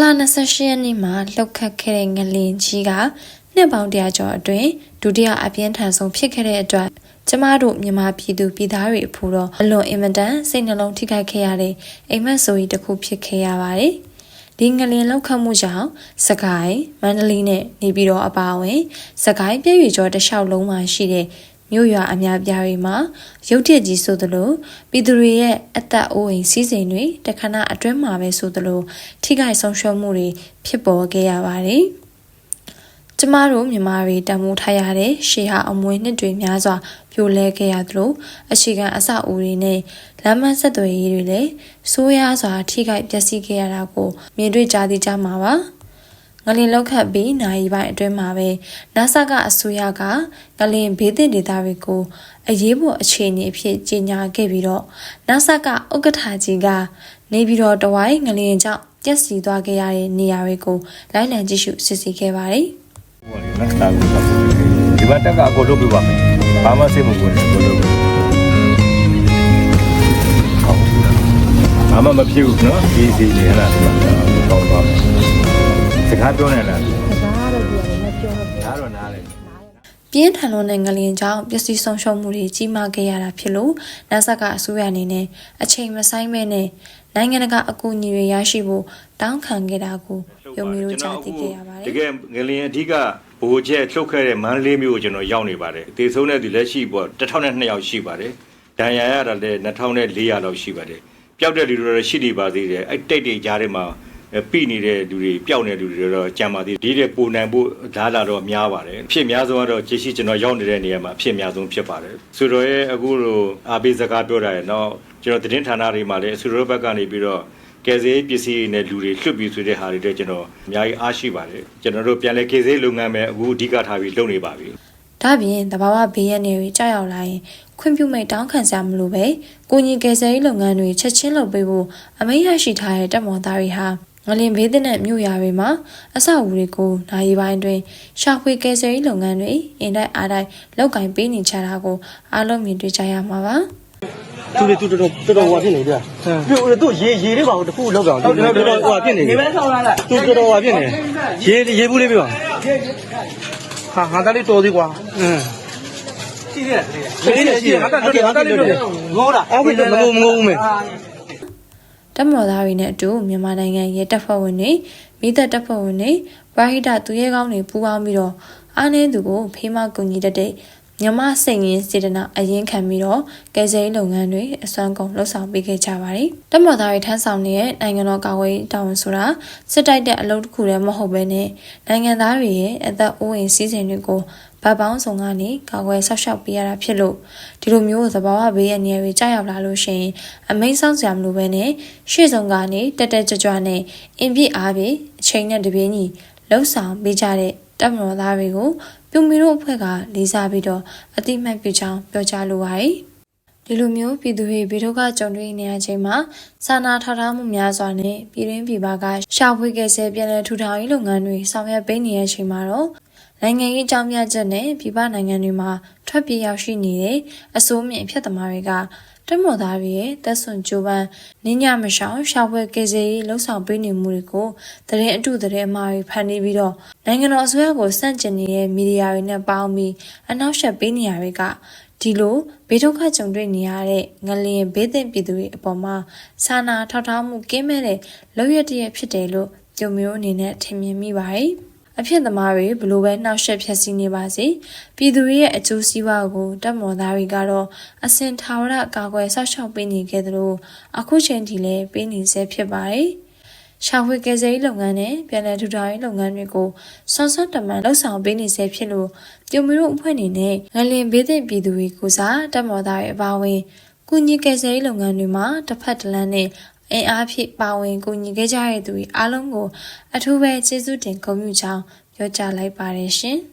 လ28ရက်နေ့မှာလှုပ်ခတ်ခဲ့တဲ့ငလင်ကြီးကနှစ်ပေါင်းတရာကျော်အတွင်းဒုတိယအပြင်းထန်ဆုံးဖြစ်ခဲ့တဲ့အတွက်ကျမတို့မြန်မာပြည်သူပြည်သားတွေအဖို့တော့အလွန်အင်မတန်စိတ်နှလုံးထိခိုက်ခဲ့ရတဲ့အိမ်မက်ဆိုကြီးတစ်ခုဖြစ်ခဲ့ရပါတယ်။ဒီငလင်လောက်ခတ်မှုကြောင့်စကိုင်းမန္တလေးနဲ့နေပြည်တော်အပါအဝင်စကိုင်းပြည့်ရွေကျော်တစ်လျှောက်လုံးမှာရှိတဲ့ မြို့ရွာအများပြားတွေမှာရုတ်တရက်ကြီးဆိုသလိုပြည်သူတွေရဲ့အသက်အိုးအိမ်စီးစိမ်တွေတခဏအတွင်းမှာပဲဆိုသလိုထိခိုက်ဆုံးရှုံးမှုတွေဖြစ်ပေါ်ခဲ့ရပါတယ်။ကျမတို့မြန်မာတွေတံမိုးထားရတဲ့ရှေးဟာအမွေနှစ်တွေများစွာပြိုလဲခဲ့ရသလိုအခြေခံအဆောက်အဦတွေနဲ့လမ်းမဆက်သွယ်ရေးတွေလည်းဆိုးရွားစွာထိခိုက်ပျက်စီးခဲ့ရတာကိုမြင်တွေ့ကြသိကြမှာပါ။ ငလင်လောက်ခတ်ပြီးနိုင်ပိုင်းအတွင်းမှာပဲ NASA ကအစိုးရကငလင်ဘေးသင့်ဒေသတွေကိုအရေးပေါ်အခြေအနေအဖြစ်ကြေညာခဲ့ပြီးတော့ NASA ကဥက္ကဋ္ဌကြီးကနေပြီးတော့တဝိုင်းငလင်ကြောင့်ပျက်စီးသွားခဲ့ရတဲ့နေရာတွေကိုလိုက်လံကြည့်ရှုစစ်ဆေးခဲ့ပါတယ်။ဟိုလေလက်တာကိုဒီဘက်တက်ကအကိုလုပ်ပြပါမယ်ဘာမှစိတ်မပူနဲ့ကိုလုပ်ဟုတ်ဘာမှမဖြစ်ဘူးနော်ဒီစီနေဟလားကောင်းသွားမယ်စ ကားပြောနေလားစကားတော့ပြောတယ်မပြောဘူးဒါတော့နားလေပြင်းထန်လွန်တဲ့ငလျင်ကြောင့်ပျက်စီးဆုံးရှုံးမှုတွေကြီးမားခဲ့ရတာဖြစ်လို့ NASA ကအစိုးရအနေနဲ့အချိန်မဆိုင်မဲနဲ့နိုင်ငံတကာအကူအညီတွေရရှိဖို့တောင်းခံခဲ့တာကိုယုံကြည်လို့ကြားသိခဲ့ရပါတတယ်ကယ်ငလျင်အဓိကဘိုးချက်ထုတ်ခဲ့တဲ့မန္တလေးမြို့ကိုကျွန်တော်ရောက်နေပါတယ်အသေးဆုံးတဲ့သူလက်ရှိပေါ့1002ယောက်ရှိပါတယ်ဒဏ်ရာရတာလည်း2400လောက်ရှိပါတယ်ပျောက်တဲ့လူတွေတော့ရှိနေပါသေးတယ်အဲ့တိတ်တိတ်ကြားထဲမှာအဲ ပြိနေတဲ့လူတွေပျောက်နေတဲ့လူတွေတော့ကြံပါသေးတယ်ဒီတဲ့ပုံနိုင်ဖို့ဓာတ်လာတော့များပါတယ်အဖြစ်များဆုံးကတော့ကျေရှိကျွန်တော်ရောက်နေတဲ့နေရာမှာအဖြစ်များဆုံးဖြစ်ပါတယ်ဆိုတော့ရဲ့အခုလိုအာဘေးစကားပြောတာရဲ့တော့ကျွန်တော်သတင်းဌာနတွေမှာလည်းဆူရောဘက်ကနေပြီးတော့ကယ်ဆယ်ရေးပစ္စည်းတွေနဲ့လူတွေလွတ်ပြီးဆိုတဲ့ဟာတွေတော့ကျွန်တော်အများကြီးအားရှိပါတယ်ကျွန်တော်တို့ပြန်လဲကယ်ဆယ်ရေးလုပ်ငန်းပဲအခုအဓိကထားပြီးလုပ်နေပါပြီဒါ့အပြင်တဘာဝဘေးရန်တွေကြောက်ရောက်လာရင်ခွင့်ပြုမိတ်တောင်းခံစရာမလိုပဲကိုကြီးကယ်ဆယ်ရေးလုပ်ငန်းတွေချက်ချင်းလုပ်ပေးဖို့အမိန့်ရရှိထားတဲ့တပ်မော်သားတွေဟာင လင်ဘေးသင့်တဲ့မြို့ရွာတွေမှာအဆောက်အဦတွေကိုနိုင်ပိုင်းတွင်ရှာဖွေကယ်ဆယ်ရေးလုပ်ငန်းတွေအင်တိုင်းအားတိုင်းလုပ်ကင်ပေးနေကြတာကိုအားလုံးမြင်တွေ့ကြရမှာပါသူတွေသူတော်တော်တော်တော်ဟိုဖြစ်နေကြပြိုသူရေရေလေးပါတော့တခုလောက်ကောင်တော်တော်တော်ဟိုဖြစ်နေနေမဲဆောင်လာလားသူတော်တော်ဟိုဖြစ်နေရေရေဘူးလေးပြပါဟာဟာသားလေးတော်သေးကွာအင်းရှိသေးတယ်ရှိသေးတယ်ရှိသေးတယ်ဟာသားလေးတော်သေးငိုးတာအဲ့ဒါမငိုးမငိုးဘူးမေ တပ်မတော်သားတွေနဲ့အတူမြန်မာနိုင်ငံရဲတပ်ဖွဲ့ဝင်တွေမိသက်တပ်ဖွဲ့ဝင်တွေပရိုဟိတသူရဲကောင်းတွေပူးပေါင်းပြီးတော့အားနည်းသူကိုဖေးမကူညီတတ်တဲ့မြမစိတ်ရင်းစေတနာအရင်ခံပြီးတော့ကယ်ဆယ်ရေးလုပ်ငန်းတွေအစွမ်းကုန်လှုပ်ဆောင်ပေးခဲ့ကြပါတယ်။တပ်မတော်သားတွေထမ်းဆောင်နေတဲ့နိုင်ငံတော်ကာကွယ်ရေးတာဝန်ဆိုတာစစ်တိုက်တဲ့အလုပ်တစ်ခုတည်းမဟုတ်ဘဲနဲ့နိုင်ငံသားတွေရဲ့အသက်အိုးအိမ်စီးစိမ်တွေကို ဗတ်ပေါင်းစုံကနေကာကွယ်ဆောက်ရှောက်ပေးရတာဖြစ်လို့ဒီလိုမျိုးသဘာဝဘေးရန်တွေတွေကြောက်ရောက်လာလို့ရှိရင်အမိန့်ဆောင်စရာမလိုပဲနဲ့ရှေ့ဆုံးကနေတက်တက်ကြွကြွနဲ့အင်ပြစ်အားဖြင့်အချိန်နဲ့တပြေးညီလှုပ်ဆောင်ပေးကြတဲ့တပ်မတော်သားတွေကိုပြုံမီတို့အဖွဲ့ကလေးစားပြီးတော့အတိမတ်ပြုကြောင်းပြောကြားလိုပါတယ်ဒီလိုမျိုးပြည်သူတွေဘေဒုက္ခကြုံတွေ့နေရချိန်မှာစာနာထောက်ထားမှုများစွာနဲ့ပြည်တွင်းပြည်ပကရှာဖွေကယ်ဆယ်ပြည်내ထူထောင်ရေးလုပ်ငန်းတွေဆောင်ရွက်ပေးနေတဲ့အချိန်မှာတော့ နိုင်ငံရေးအကြောင်းပြချက်နဲ့ပြည်ပနိုင်ငံတွေမှာထွက်ပြေးရောက်ရှိနေတဲ့အစိုးမြင့်ဖြစ်သမားတွေကတမော်သားတွေရဲ့တက်ဆွန်ဂျိုပန်နင်းညမရှောင်ရှာဖွေကယ်ဆယ်ရေးလှုပ်ဆောင်ပေးနေမှုတွေကိုတရင်အတုတရင်အမှားတွေဖန်တီးပြီးတော့နိုင်ငံတော်အစိုးရကိုစန့်ကျင်နေတဲ့မီဒီယာတွေနဲ့ပေါင်းပြီးအနောက်ရှက်ပေးနေရတွေကဒီလိုဘေးဒုက္ခကြုံတွေ့နေရတဲ့ငလျင်ဘေးသင့်ပြည်သူတွေအပေါ်မှာစာနာထောက်ထားမှုကင်းမဲ့တဲ့လောက်ရတရက်ဖြစ်တယ်လို့ကြုံမျိုးအနေနဲ့ထင်မြင်မိပါတယ်။ အဖြစ်သမားတွေဘလို့ပဲနှောက်ယှက်ဖြက်စီးနေပါစေပြည်သူတွေရဲ့အကျိုးစီးပွားကိုတပ်မော်သားတွေကတော့အစင်ထာဝရကာကွယ်ဆောက်ရှောက်ပေးနေခဲ့သလိုအခုချိန်ထိလည်းပေးနေဆဲဖြစ်ပါတယ်။ရှာဖွေကယ်ဆယ်ရေးလုပ်ငန်းနဲ့ပြည်내ထူထောင်ရေးလုပ်ငန်းတွေကိုစွမ်းစွမ်းတမန်လှုပ်ဆောင်ပေးနေဆဲဖြစ်လို့ပြုံမျိုးအဖွဲ့အနေနဲ့ငလင်ဘေးသင့်ပြည်သူတွေကိုစားတပ်မော်သားတွေအပါအဝင်ကုညီကယ်ဆယ်ရေးလုပ်ငန်းတွေမှာတစ်ဖက်တစ်လမ်းနဲ့အင်အားဖြင့်ပါဝင်ကူညီခဲ့ကြတဲ့သူတွေအားလုံးကိုအထူးပဲကျေးဇူးတင်ဂုဏ်ပြုကြောင်း ပြောကြားလိုက်ပါတယ်ရှင်။